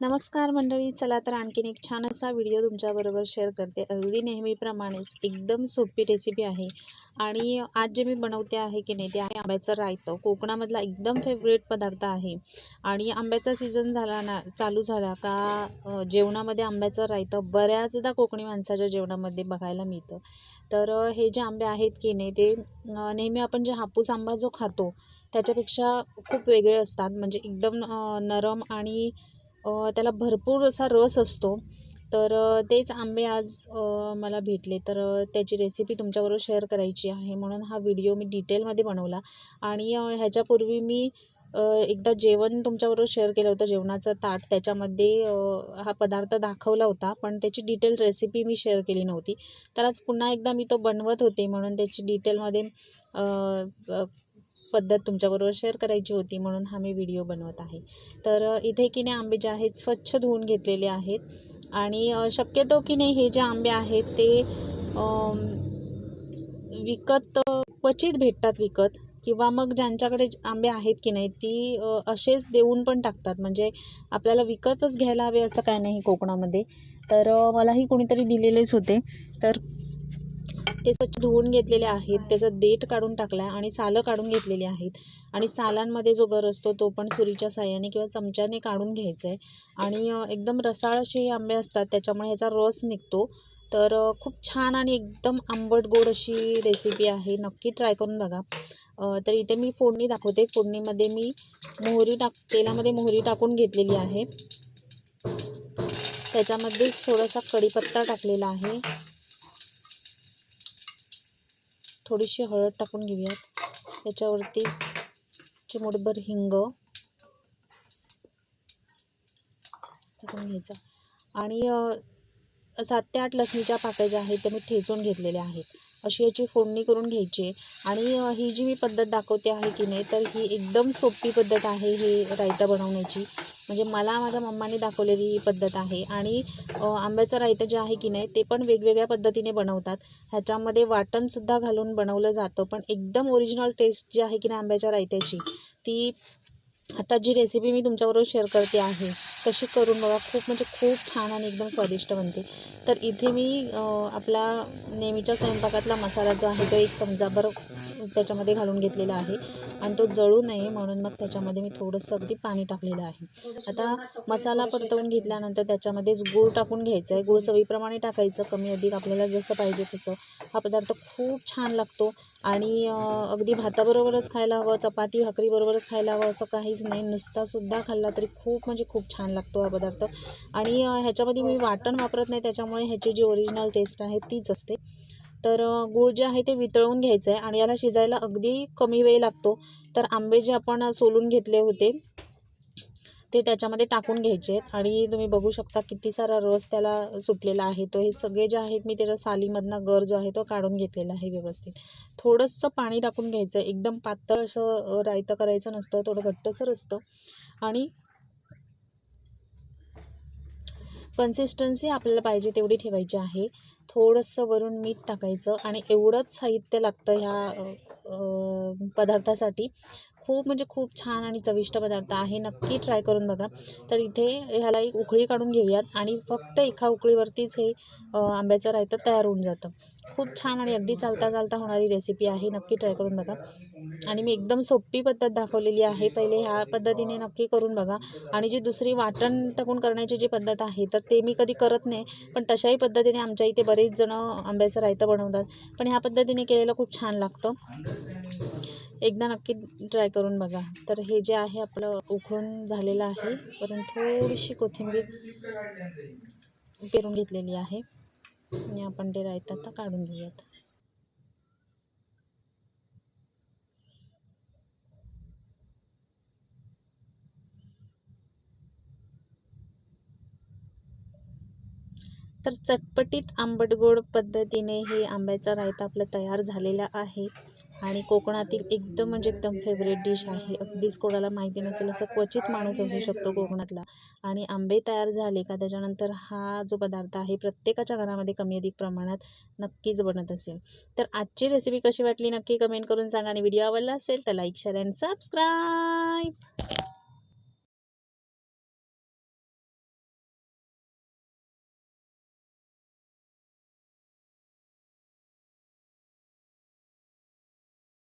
नमस्कार मंडळी चला तर आणखीन एक छान असा व्हिडिओ तुमच्याबरोबर शेअर करते. अगदी नेहमीप्रमाणेच एकदम सोपी रेसिपी आहे. आणि आज जे मी बनवते आहे की नाही ते आहे आंब्याचं रायतं. कोकणामधला एकदम फेवरेट पदार्थ आहे. आणि आंब्याचा सीझन झाला ना चालू झाला का जेवणामध्ये आंब्याचं रायतं बऱ्याचदा कोकणी माणसाच्या जेवणामध्ये बघायला मिळतं. तर हे जे आंबे आहेत की नाही ते नेहमी आपण जे हापूस आंबा जो खातो त्याच्यापेक्षा खूप वेगळे असतात. म्हणजे एकदम नरम आणि त्याला भरपूर असा रस असतो. तर तेच आंबे आज मला भेटले. तर त्याची रेसिपी तुमच्याबरोबर शेअर करायची आहे म्हणून हा व्हिडिओ मी डिटेलमध्ये बनवला. आणि ह्याच्यापूर्वी मी एकदा जेवण तुमच्याबरोबर शेअर केलं होतं जेवणाचं ताट. त्याच्यामध्ये हा पदार्थ दाखवला होता पण त्याची डिटेल रेसिपी मी शेअर केली नव्हती. तर आज पुन्हा एकदा मी तो बनवत होते म्हणून त्याची डिटेलमध्ये पद्धत तुमच्याबरोबर शेअर करायची होती म्हणून हा मी व्हिडिओ बनवत आहे. तर इथे की नाही आंबे जे आहेत स्वच्छ धुवून घेतलेले आहेत. आणि शक्यतो की नाही हे जे आंबे आहेत ते विकत क्वचित भेटतात विकत. किंवा मग ज्यांच्याकडे आंबे आहेत की नाही ती असेच देऊन पण टाकतात. म्हणजे आपल्याला विकतच घ्यायला हवे असं काय नाही कोकणामध्ये. तर मलाही कोणीतरी दिलेलेच होते. तर ते स्वच्छ धुवून घेतलेले आहेत. त्याचं देठ काढून टाकला आहे आणि सालं काढून घेतलेली आहेत. आणि सालांमध्ये जो गर असतो तो पण सुरीच्या साह्याने किंवा चमच्याने काढून घ्यायचा आहे आणि एकदम रसाळ असे आंबे असतात. त्याच्यामुळे ह्याचा रस निघतो. तर खूप छान आणि एकदम आंबट गोड अशी रेसिपी आहे. नक्की ट्राय करून बघा. तर इथे मी फोडणी दाखवते. फोडणीमध्ये मी मोहरी टाक तेलामध्ये मोहरी टाकून घेतलेली आहे. त्याच्यामध्येच थोडासा कढीपत्ता टाकलेला आहे. थोडीशी हळद टाकून घेऊयात. त्याच्यावरतीच चिमुटभर हिंग टाकून घ्यायचा. आणि सात ते आठ लसणीच्या पाकळ्या ज्या आहेत त्या मी ठेचून घेतलेल्या आहेत अशी याची फोडणी करून घ्यायची आहे. आणि ही जी मी पद्धत दाखवते आहे की नाही तर ही एकदम सोपी पद्धत आहे हे रायता बनवण्याची म्हणजे मला माझ्या मम्माने दाखवलेली ही पद्धत आहे आणि आंब्याचं रायतं जे आहे की नाही ते पण वेगवेगळ्या पद्धतीने बनवतात ह्याच्यामध्ये वाटणसुद्धा घालून बनवलं जातं पण एकदम ओरिजिनल टेस्ट जी आहे की नाही आंब्याच्या रायत्याची ती आता जी रेसिपी मी तुमच्याबरोबर शेअर करते आहे तशी करून बघा खूप म्हणजे खूप छान आणि एकदम स्वादिष्ट बनते. तर इथे मी आपला नेहमीच्या स्वयंपाकातला मसाला जो आहे तो एक चमचाभर त्याच्यामध्ये घालून घेतलेला आहे. आणि तो जळू नये म्हणून मग त्याच्यामध्ये मी थोडंसं अगदी पाणी टाकलेलं आहे. आता मसाला परतवून घेतल्यानंतर त्याच्यामध्येच गूळ टाकून घ्यायचं आहे. गूळ चवीप्रमाणे टाकायचं कमी अधिक आपल्याला जसं पाहिजे तसं. हा पदार्थ खूप छान लागतो. आणि अगदी भाताबरोबरच खायला हवं चपाती भाकरीबरोबरच खायला हवं असं काही काहीच नाही. नुसतासुद्धा खाल्ला तरी खूप म्हणजे खूप छान लागतो हा पदार्थ. आणि ह्याच्यामध्ये मी वाटण वापरत नाही. त्याच्यामुळे ह्याची जी ओरिजिनल टेस्ट आहे तीच असते. तर गूळ जे आहे ते वितळून घ्यायचं आहे आणि याला शिजायला अगदी कमी वेळ लागतो. तर आंबे जे आपण सोलून घेतले होते ते त्याच्यामध्ये टाकून घ्यायचे आहेत. आणि तुम्ही बघू शकता किती सारा रस त्याला सुटलेला आहे. तो हे सगळे जे आहेत मी त्याच्या सालीमधनं गर जो आहे तो काढून घेतलेला आहे व्यवस्थित. थोडंसं पाणी टाकून घ्यायचं. एकदम पातळ असं रायतं करायचं नसतं. थोडं घट्टसर असतं. आणि कन्सिस्टन्सी आपल्याला पाहिजे तेवढी ठेवायची आहे. थोडंसं वरून मीठ टाकायचं. आणि एवढंच साहित्य लागतं ह्या पदार्थासाठी. खूप म्हणजे खूप छान आणि चविष्ट पदार्थ आहे. नक्की ट्राय करून बघा. तर इथे ह्याला एक उकळी काढून घेऊयात आणि फक्त एका उकळीवरतीच हे आंब्याचं रायतं तयार होऊन जातं. खूप छान आणि अगदी चालता चालता होणारी रेसिपी आहे. नक्की ट्राय करून बघा. आणि मी एकदम सोपी पद्धत दाखवलेली आहे. पहिले ह्या पद्धतीने नक्की करून बघा. आणि जी दुसरी वाटण टाकून करण्याची जी पद्धत आहे तर ते मी कधी करत नाही. पण तशाही पद्धतीने आमच्या इथे बरेच जण आंब्याचं रायतं बनवतात. पण ह्या पद्धतीने केलेलं खूप छान लागतं. एकदा नक्की ट्राय करून बघा. तर हे जे आहे आपलं उकळून झालेलं आहे वरून थोडीशी कोथिंबीर पेरून घेतलेली आहे. आणि आपण ते रायता आता काढून घेऊयात. तर चटपटीत आंबट गोड पद्धतीने हे आंब्याचा रायता आपलं तयार झालेला आहे. आणि कोकणातील एकदम म्हणजे एकदम फेवरेट डिश आहे. अगदीच कोणाला माहिती नसेल असं क्वचित माणूस असू शकतो कोकणातला. आणि आंबे तयार झाले का त्याच्यानंतर हा जो पदार्थ आहे प्रत्येकाच्या घरामध्ये कमी अधिक प्रमाणात नक्कीच बनत असेल. तर आजची रेसिपी कशी वाटली नक्की कमेंट करून सांगा आणि व्हिडिओ आवडला असेल तर लाईक शेअर अँड सबस्क्राईब